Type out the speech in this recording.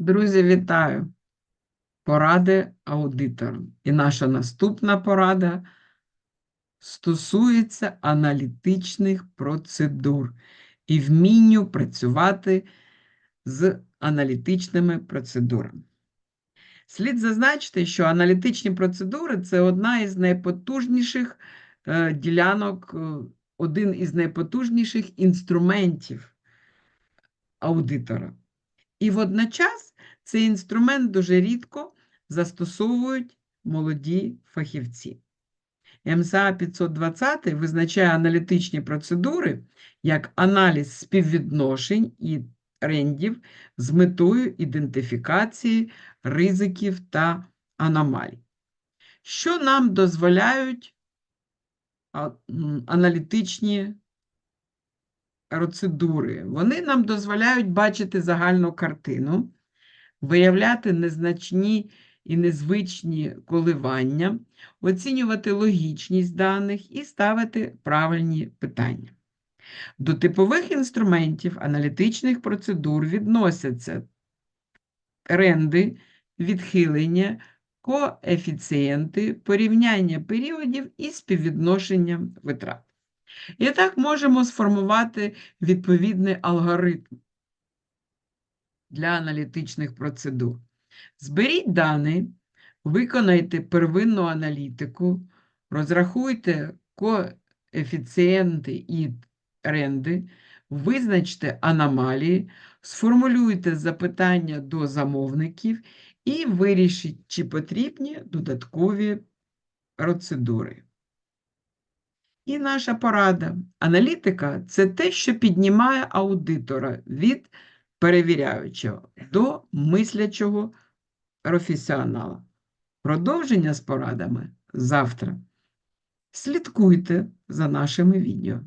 Друзі, вітаю! Поради аудитора. І наша наступна порада стосується аналітичних процедур і вмінню працювати з аналітичними процедурами. Слід зазначити, що аналітичні процедури це одна із найпотужніших е, ділянок, е, один із найпотужніших інструментів аудитора. І водночас цей інструмент дуже рідко застосовують молоді фахівці. МСА 520 визначає аналітичні процедури як аналіз співвідношень і трендів з метою ідентифікації ризиків та аномалій, що нам дозволяють аналітичні процедури. Вони нам дозволяють бачити загальну картину, виявляти незначні і незвичні коливання, оцінювати логічність даних і ставити правильні питання. До типових інструментів аналітичних процедур відносяться тренди, відхилення, коефіцієнти, порівняння періодів і співвідношення витрат. І так можемо сформувати відповідний алгоритм для аналітичних процедур. Зберіть дані, виконайте первинну аналітику, розрахуйте коефіцієнти і тренди, визначте аномалії, сформулюйте запитання до замовників і вирішіть, чи потрібні додаткові процедури. І наша порада. Аналітика це те, що піднімає аудитора від перевіряючого до мислячого професіонала. Продовження з порадами завтра. Слідкуйте за нашими відео.